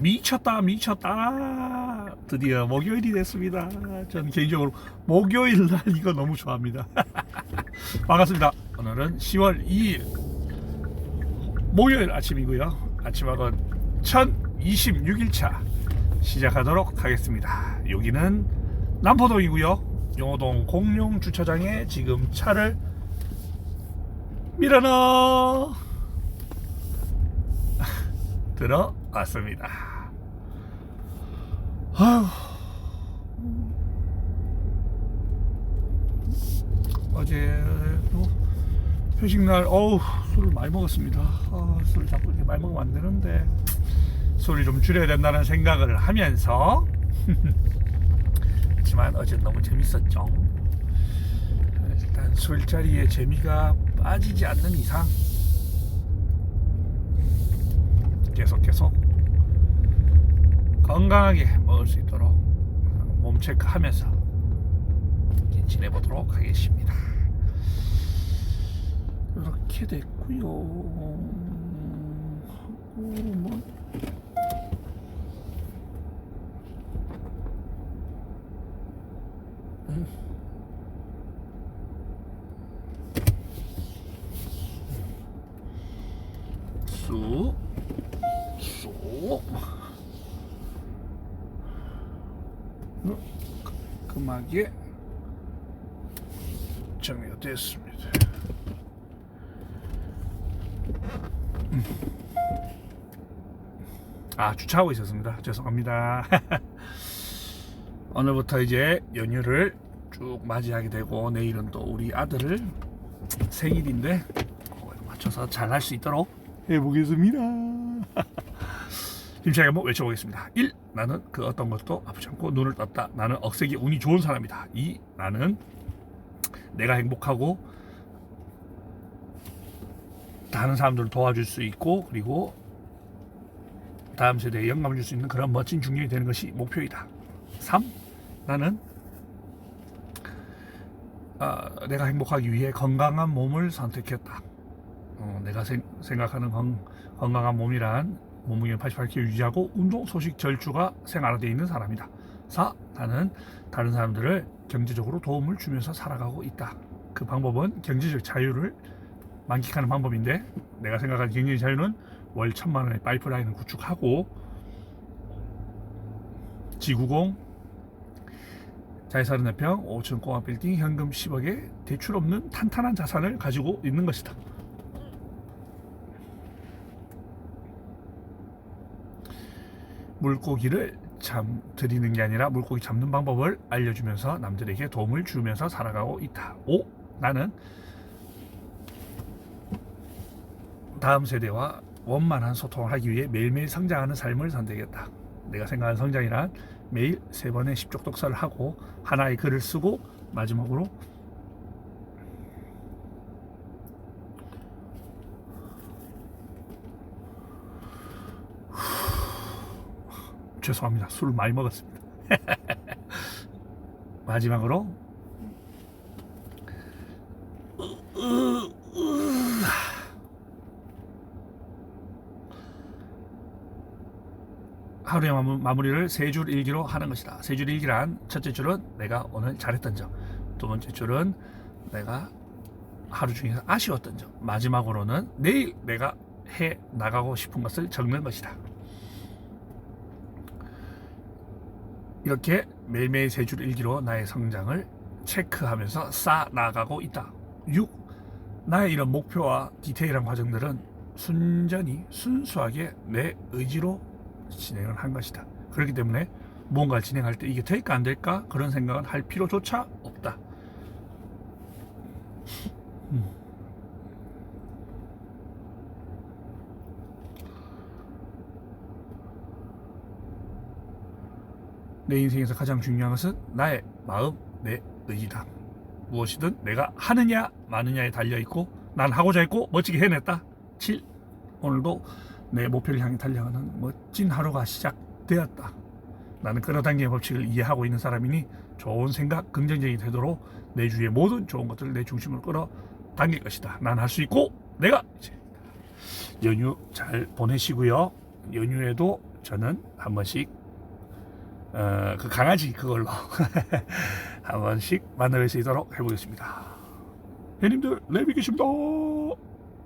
미쳤다 미쳤다. 드디어 목요일이 됐습니다. 전 개인적으로 목요일 날 이거 너무 좋아합니다. 반갑습니다. 오늘은 10월 2일. 목요일 아침이고요. 아침학원 1026일차 시작하도록 하겠습니다. 여기는 남포동이고요. 용호동 공룡 주차장에 지금 차를 밀어넣어. 들어 왔습니다. 아휴. 어제도 회식날 어우 술을 많이 먹었습니다. 아, 술을 자꾸 이렇게 많이 먹으면 안 되는데 술을 좀 줄여야 된다는 생각을 하면서 하지만 어제 너무 재밌었죠. 일단 술자리의 재미가 빠지지 않는 이상 계속 계속 건강하게 먹을 수 있도록 몸 체크하면서 지내보도록 하겠습니다. 이렇게 됐고요. 뭐 음. 쑥, 쑥. 어, 깔끔하게 정리가 됐습니다. 음. 아 주차하고 있었습니다. 죄송합니다. 오늘부터 이제 연휴를 쭉 맞이하게 되고 내일은 또 우리 아들을 생일인데 맞춰서 잘 할 수 있도록 해보겠습니다. 힘차게 한번 외쳐보겠습니다. 1. 나는 그 어떤 것도 아프지 않고 눈을 떴다. 나는 억세기 운이 좋은 사람이다. 2. 나는 내가 행복하고 다른 사람들을 도와줄 수 있고 그리고 다음 세대에 영감을 줄 수 있는 그런 멋진 중년이 되는 것이 목표이다. 3. 나는 아, 내가 행복하기 위해 건강한 몸을 선택했다. 어, 내가 생, 각하는 건, 건강한 몸이란 몸무게 88kg 유지하고 운동 소식 절주가 생활화되어 있는 사람이다. 4. 나는 다른 사람들을 경제적으로 도움을 주면서 살아가고 있다. 그 방법은 경제적 자유를 만끽하는 방법인데 내가 생각하는 경제적 자유는 월 천만 원의 파이프라인을 구축하고 지구공 자회사 34평 5층 공업 빌딩 현금 10억에 대출 없는 탄탄한 자산을 가지고 있는 것이다. 물고기를 잠 드리는 게 아니라 물고기 잡는 방법을 알려주면서 남들에게 도움을 주면서 살아가고 있다. 5. 나는 다음 세대와 원만한 소통을 하기 위해 매일매일 성장하는 삶을 선택했다. 내가 생각하는 성장이란 매일 세 번의 십족 독서를 하고 하나의 글을 쓰고 마지막으로 죄송합니다. 술을 많이 먹었습니다. 마지막으로 하루의 마무- 마무리를 세 줄 일기로 하는 것이다. 세 줄 일기란 첫째 줄은 내가 오늘 잘했던 점, 두 번째 줄은 내가 하루 중에서 아쉬웠던 점, 마지막으로는 내일 내가 해 나가고 싶은 것을 적는 것이다. 이렇게 매일매일 세 줄 일기로 나의 성장을 체크하면서 쌓아 나가고 있다. 6. 나의 이런 목표와 디테일한 과정들은 순전히 순수하게 내 의지로 진행을 한 것이다. 그렇기 때문에 무언가를 진행할 때 이게 될까 안 될까 그런 생각은 할 필요조차 없다. 음. 내 인생에서 가장 중요한 것은 나의 마음, 내 의지다. 무엇이든 내가 하느냐 마느냐에 달려 있고 난 하고자 했고 멋지게 해냈다. 7. 오늘도 내 목표를 향해 달려가는 멋진 하루가 시작되었다. 나는 끌어당기의 법칙을 이해하고 있는 사람이니 좋은 생각, 긍정적인 태도로 내 주위의 모든 좋은 것들을 내 중심으로 끌어당길 것이다. 난 할 수 있고 내가 연휴 잘 보내시고요. 연휴에도 저는 한 번씩 어, 그 강아지 그걸로 한 번씩 만나뵐 수 있도록 해보겠습니다. 형님들 레비 계십니다.